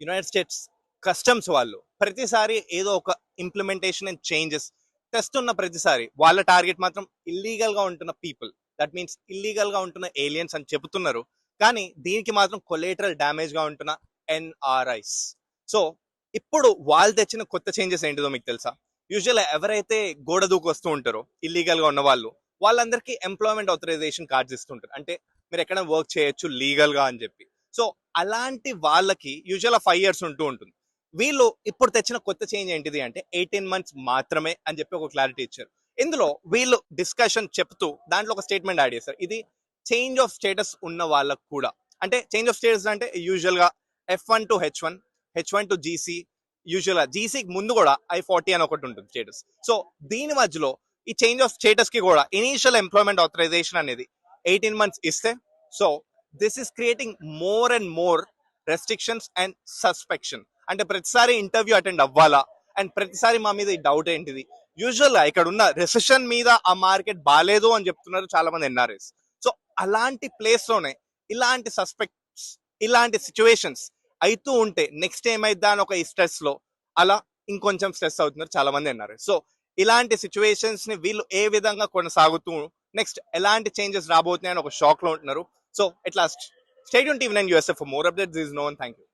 United states customs వాళ్ళు ప్రతిసారి ఏదో ఒక ఇంప్లిమెంటేషన్ అండ్ చేంజెస్ తెస్తున్న ప్రతిసారి వాళ్ళ టార్గెట్ మాత్రం ఇల్లీగల్గా ఉంటున్న పీపుల్ దట్ మీన్స్ ఇల్లీగల్గా ఉంటున్న ఏలియన్స్ అని చెబుతున్నారు. కానీ దీనికి మాత్రం కొలేటరల్ డ్యామేజ్గా ఉంటున్న ఎన్ఆర్ఐస్ సో ఇప్పుడు వాళ్ళు తెచ్చిన కొత్త చేంజెస్ ఏంటిదో మీకు తెలుసా? యూజువల్ ఎవరైతే గోడ దూకు వస్తూ ఉంటారో ఇల్లీగల్గా ఉన్న వాళ్ళు వాళ్ళందరికీ ఎంప్లాయ్మెంట్ ఆథరైజేషన్ కార్డ్స్ ఇస్తుంటారు. అంటే మీరు ఎక్కడ వర్క్ చేయొచ్చు లీగల్గా అని చెప్పి. సో అలాంటి వాళ్ళకి యూజువల్ ఫైవ్ ఇయర్స్ ఉంటూ ఉంటుంది. వీళ్ళు ఇప్పుడు తెచ్చిన కొత్త చేంజ్ ఏంటిది అంటే ఎయిటీన్ మంత్స్ మాత్రమే అని చెప్పి ఒక క్లారిటీ ఇచ్చారు. ఇందులో వీళ్ళు డిస్కషన్ చెప్తూ దాంట్లో ఒక స్టేట్మెంట్ యాడ్ చేస్తారు ఇది చేంజ్ ఆఫ్ స్టేటస్ ఉన్న వాళ్ళకు కూడా. అంటే చేంజ్ ఆఫ్ స్టేటస్ అంటే యూజువల్గా F one to H one H one to GC యూజువల్గా జీసీకి ముందు కూడా ఐ ఫార్టీ అని ఒకటి ఉంటుంది స్టేటస్. సో దీని మధ్యలో ఈ చేంజ్ ఆఫ్ స్టేటస్కి కూడా ఇనీషియల్ ఎంప్లాయ్మెంట్ ఆథరైజేషన్ అనేది ఎయిటీన్ మంత్స్ ఇస్తే so this is creating more and more restrictions and suspicion అంటే ప్రతిసారి ఇంటర్వ్యూ అటెండ్ అవ్వాలా? అండ్ ప్రతిసారి మా మీద ఈ డౌట్ ఏంటిది? యూజువల్గా ఇక్కడ ఉన్న రెసెషన్ మీద ఆ మార్కెట్ బాగాలేదు అని చెప్తున్నారు చాలా మంది ఎన్ఆర్ఎస్ సో అలాంటి ప్లేస్లోనే ఇలాంటి సస్పెక్ట్స్ ఇలాంటి సిచ్యువేషన్స్ అవుతూ ఉంటే నెక్స్ట్ ఏమైద్దా అని ఒక స్ట్రెస్లో అలా ఇంకొంచెం స్ట్రెస్ అవుతున్నారు చాలా మంది ఎన్ఆర్ఎస్ సో ఇలాంటి సిచ్యువేషన్స్ని వీళ్ళు ఏ విధంగా కొనసాగుతూ నెక్స్ట్ ఎలాంటి చేంజెస్ రాబోతున్నాయని ఒక So at last, stay tuned to even in USA for more updates. This is no one. Thank you.